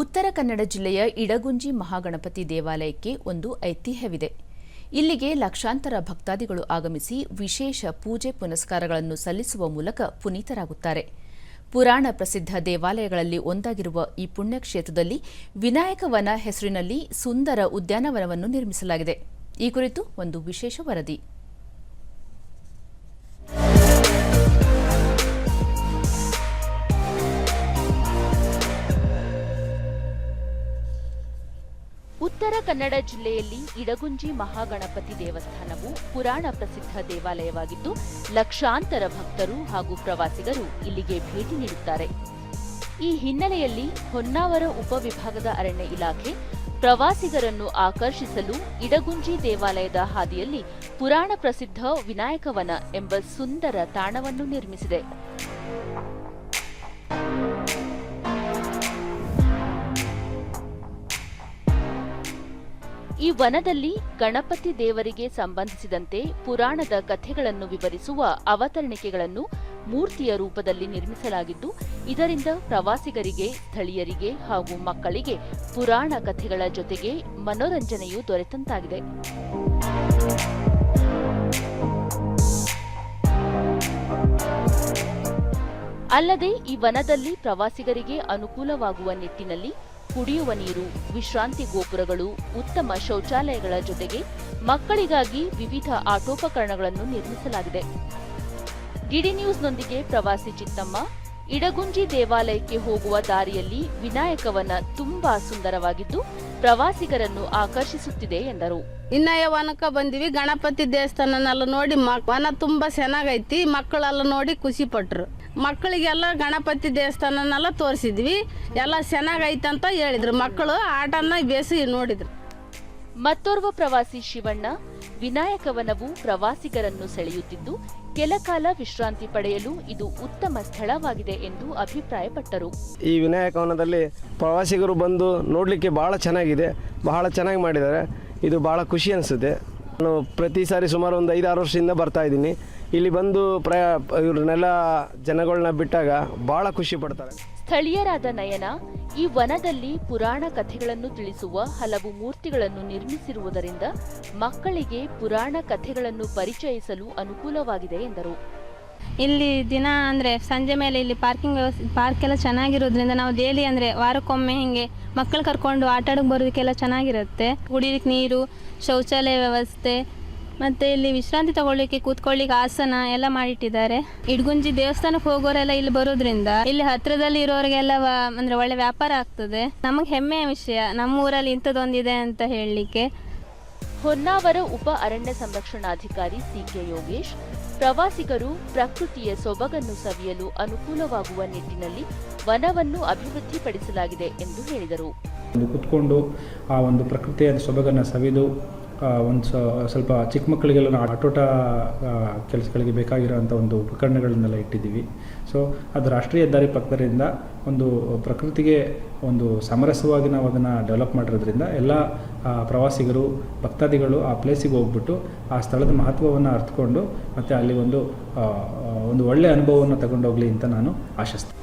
ಉತ್ತರ ಕನ್ನಡ ಜಿಲ್ಲೆಯ ಇಡಗುಂಜಿ ಮಹಾಗಣಪತಿ ದೇವಾಲಯಕ್ಕೆ ಒಂದು ಐತಿಹ್ಯವಿದೆ. ಇಲ್ಲಿಗೆ ಲಕ್ಷಾಂತರ ಭಕ್ತಾದಿಗಳು ಆಗಮಿಸಿ ವಿಶೇಷ ಪೂಜೆ ಪುನಸ್ಕಾರಗಳನ್ನು ಸಲ್ಲಿಸುವ ಮೂಲಕ ಪುನೀತರಾಗುತ್ತಾರೆ. ಪುರಾಣ ಪ್ರಸಿದ್ಧ ದೇವಾಲಯಗಳಲ್ಲಿ ಒಂದಾಗಿರುವ ಈ ಪುಣ್ಯಕ್ಷೇತ್ರದಲ್ಲಿ ವಿನಾಯಕವನ ಹೆಸರಿನಲ್ಲಿ ಸುಂದರ ಉದ್ಯಾನವನವನ್ನು ನಿರ್ಮಿಸಲಾಗಿದೆ. ಈ ಕುರಿತು ಒಂದು ವಿಶೇಷ ವರದಿ. ಉತ್ತರ ಕನ್ನಡ ಜಿಲ್ಲೆಯಲ್ಲಿ ಇಡಗುಂಜಿ ಮಹಾಗಣಪತಿ ದೇವಸ್ಥಾನವು ಪುರಾಣ ಪ್ರಸಿದ್ಧ ದೇವಾಲಯವಾಗಿದ್ದು, ಲಕ್ಷಾಂತರ ಭಕ್ತರು ಹಾಗೂ ಪ್ರವಾಸಿಗರು ಇಲ್ಲಿಗೆ ಭೇಟಿ ನೀಡುತ್ತಾರೆ. ಈ ಹಿನ್ನೆಲೆಯಲ್ಲಿ ಹೊನ್ನಾವರ ಉಪವಿಭಾಗದ ಅರಣ್ಯ ಇಲಾಖೆ ಪ್ರವಾಸಿಗರನ್ನು ಆಕರ್ಷಿಸಲು ಇಡಗುಂಜಿ ದೇವಾಲಯದ ಹಾದಿಯಲ್ಲಿ ಪುರಾಣ ಪ್ರಸಿದ್ಧ ವಿನಾಯಕವನ ಎಂಬ ಸುಂದರ ತಾಣವನ್ನು ನಿರ್ಮಿಸಿದೆ. ಈ ವನದಲ್ಲಿ ಗಣಪತಿ ದೇವರಿಗೆ ಸಂಬಂಧಿಸಿದಂತೆ ಪುರಾಣದ ಕಥೆಗಳನ್ನು ವಿವರಿಸುವ ಅವತರಣಿಕೆಗಳನ್ನು ಮೂರ್ತಿಯ ರೂಪದಲ್ಲಿ ನಿರ್ಮಿಸಲಾಗಿದ್ದು, ಇದರಿಂದ ಪ್ರವಾಸಿಗರಿಗೆ, ಸ್ಥಳೀಯರಿಗೆ ಹಾಗೂ ಮಕ್ಕಳಿಗೆ ಪುರಾಣ ಕಥೆಗಳ ಜೊತೆಗೆ ಮನೋರಂಜನೆಯೂ ದೊರೆತಂತಾಗಿದೆ. ಅಲ್ಲದೆ ಈ ವನದಲ್ಲಿ ಪ್ರವಾಸಿಗರಿಗೆ ಅನುಕೂಲವಾಗುವ ನಿಟ್ಟಿನಲ್ಲಿ ಕುಡಿಯುವ ನೀರು, ವಿಶ್ರಾಂತಿ ಗೋಪುರಗಳು, ಉತ್ತಮ ಶೌಚಾಲಯಗಳ ಜೊತೆಗೆ ಮಕ್ಕಳಿಗಾಗಿ ವಿವಿಧ ಆಟೋಪಕರಣಗಳನ್ನು ನಿರ್ಮಿಸಲಾಗಿದೆ. ಡಿಡಿ ನ್ಯೂಸ್ನೊಂದಿಗೆ ಪ್ರವಾಸಿ ಚಿತ್ತಮ್ಮ, ಇಡಗುಂಜಿ ದೇವಾಲಯಕ್ಕೆ ಹೋಗುವ ದಾರಿಯಲ್ಲಿ ವಿನಾಯಕವನ ತುಂಬಾ ಸುಂದರವಾಗಿದ್ದು ಪ್ರವಾಸಿಗರನ್ನು ಆಕರ್ಷಿಸುತ್ತಿದೆ ಎಂದರು. ಇನ್ನಯ ವನಕ ಬಂದಿವಿ, ಗಣಪತಿ ದೇವಸ್ಥಾನನೆಲ್ಲ ನೋಡಿ ವನ ತುಂಬಾ ಚೆನ್ನಾಗೈತಿ, ಮಕ್ಕಳೆಲ್ಲ ನೋಡಿ ಖುಷಿ ಪಟ್ರು. ಮಕ್ಕಳಿಗೆಲ್ಲ ಗಣಪತಿ ದೇವಸ್ಥಾನನೆಲ್ಲ ತೋರಿಸಿದ್ವಿ. ಎಲ್ಲ ಚೆನ್ನಾಗೈತೆ ಅಂತ ಹೇಳಿದ್ರು. ಮಕ್ಕಳು ಆಟನ ಬೇಸಿ ನೋಡಿದ್ರು. ಮತ್ತೋರ್ವ ಪ್ರವಾಸಿ ಶಿವಣ್ಣ ವಿನಾಯಕವನವು ಪ್ರವಾಸಿಗರನ್ನು ಸೆಳೆಯುತ್ತಿದ್ದು ಕೆಲಕಾಲ ವಿಶ್ರಾಂತಿ ಪಡೆಯಲು ಇದು ಉತ್ತಮ ಸ್ಥಳವಾಗಿದೆ ಎಂದು ಅಭಿಪ್ರಾಯಪಟ್ಟರು. ಈ ವಿನಾಯಕವನದಲ್ಲಿ ಪ್ರವಾಸಿಗರು ಬಂದು ನೋಡಲಿಕ್ಕೆ ಬಹಳ ಚೆನ್ನಾಗಿದೆ. ಬಹಳ ಚೆನ್ನಾಗಿ ಮಾಡಿದ್ದಾರೆ. ಇದು ಬಹಳ ಖುಷಿ ಅನಿಸುತ್ತೆ. ನಾನು ಪ್ರತಿ ಸಾರಿ ಸುಮಾರು ಒಂದು ಐದಾರು ವರ್ಷದಿಂದ ಬರ್ತಾ ಇದ್ದೀನಿ. ಇಲ್ಲಿ ಬಂದು ಪ್ರಯ ಇವ್ರನ್ನೆಲ್ಲ ಜನಗಳನ್ನ ಬಿಟ್ಟಾಗ ಭಾಳ ಖುಷಿ ಪಡ್ತಾರೆ. ಸ್ಥಳೀಯರಾದ ನಯನ ಈ ವನದಲ್ಲಿ ಪುರಾಣ ಕಥೆಗಳನ್ನು ತಿಳಿಸುವ ಹಲವು ಮೂರ್ತಿಗಳನ್ನು ನಿರ್ಮಿಸಿರುವುದರಿಂದ ಮಕ್ಕಳಿಗೆ ಪುರಾಣ ಕಥೆಗಳನ್ನು ಪರಿಚಯಿಸಲು ಅನುಕೂಲವಾಗಿದೆ ಎಂದರು. ಇಲ್ಲಿ ದಿನ ಅಂದರೆ ಸಂಜೆ ಮೇಲೆ ಇಲ್ಲಿ ಪಾರ್ಕಿಂಗ್ ವ್ಯವಸ್ಥೆ ಪಾರ್ಕ್ ಎಲ್ಲ ಚೆನ್ನಾಗಿರೋದ್ರಿಂದ ನಾವು ಡೈಲಿ ಅಂದರೆ ವಾರಕ್ಕೊಮ್ಮೆ ಹಿಂಗೆ ಮಕ್ಕಳು ಕರ್ಕೊಂಡು ಆಟ ಆಡೋಕೆ ಬರೋದಕ್ಕೆಲ್ಲ ಚೆನ್ನಾಗಿರುತ್ತೆ. ಕುಡಿಲಿಕ್ಕೆ ನೀರು, ಶೌಚಾಲಯ ವ್ಯವಸ್ಥೆ, ಮತ್ತು ಇಲ್ಲಿ ವಿಶ್ರಾಂತಿ ತಗೊಳ್ಳಿಕ್ಕೆ ಕೂತ್ಕೊಳ್ಳಿಕ್ಕೆ ಆಸನ ಎಲ್ಲ ಮಾಡಿಟ್ಟಿದ್ದಾರೆ. ಇಡ್ಗುಂಜಿ ದೇವಸ್ಥಾನಕ್ಕೆ ಹೋಗೋರೆಲ್ಲ ಇಲ್ಲಿ ಬರೋದ್ರಿಂದ ಇಲ್ಲಿ ಹತ್ರದಲ್ಲಿ ಇರೋರಿಗೆಲ್ಲ ಅಂದ್ರೆ ಒಳ್ಳೆ ವ್ಯಾಪಾರ ಆಗ್ತದೆ. ನಮಗೆ ಹೆಮ್ಮೆಯ ವಿಷಯ ನಮ್ಮ ಊರಲ್ಲಿ ಇಂಥದ್ದೊಂದಿದೆ ಅಂತ ಹೇಳಲಿಕ್ಕೆ. ಹೊನ್ನಾವರ ಉಪ ಅರಣ್ಯ ಸಂರಕ್ಷಣಾಧಿಕಾರಿ ಸಿ ಕೆ ಯೋಗೇಶ್ ಪ್ರವಾಸಿಗರು ಪ್ರಕೃತಿಯ ಸೊಬಗನ್ನು ಸವಿಯಲು ಅನುಕೂಲವಾಗುವ ನಿಟ್ಟಿನಲ್ಲಿ ವನವನ್ನು ಅಭಿವೃದ್ಧಿಪಡಿಸಲಾಗಿದೆ ಎಂದು ಹೇಳಿದರು. ಕುತ್ಕೊಂಡು ಆ ಒಂದು ಪ್ರಕೃತಿಯ ಸೊಬಗನ್ನು ಸವಿದು ಒಂದು ಸ್ವಲ್ಪ ಚಿಕ್ಕ ಮಕ್ಕಳಿಗೆಲ್ಲ ನಾವು ಆಟೋಟ ಕೆಲಸಗಳಿಗೆ ಬೇಕಾಗಿರೋಂಥ ಒಂದು ಉಪಕರಣಗಳನ್ನೆಲ್ಲ ಇಟ್ಟಿದ್ದೀವಿ. ಸೊ ಅದು ರಾಷ್ಟ್ರೀಯ ಹೆದ್ದಾರಿ ಪಕ್ಕದರಿಂದ ಒಂದು ಪ್ರಕೃತಿಗೆ ಒಂದು ಸಮರಸವಾಗಿ ನಾವು ಅದನ್ನು ಡೆವಲಪ್ ಮಾಡಿರೋದ್ರಿಂದ ಎಲ್ಲ ಪ್ರವಾಸಿಗರು, ಭಕ್ತಾದಿಗಳು ಆ ಪ್ಲೇಸಿಗೆ ಹೋಗ್ಬಿಟ್ಟು ಆ ಸ್ಥಳದ ಮಹತ್ವವನ್ನು ಅರ್ಥಕೊಂಡು ಮತ್ತು ಅಲ್ಲಿ ಒಂದು ಒಂದು ಒಳ್ಳೆಯ ಅನುಭವವನ್ನು ತಗೊಂಡೋಗಲಿ ಅಂತ ನಾನು ಆಶಿಸ್ತೀನಿ.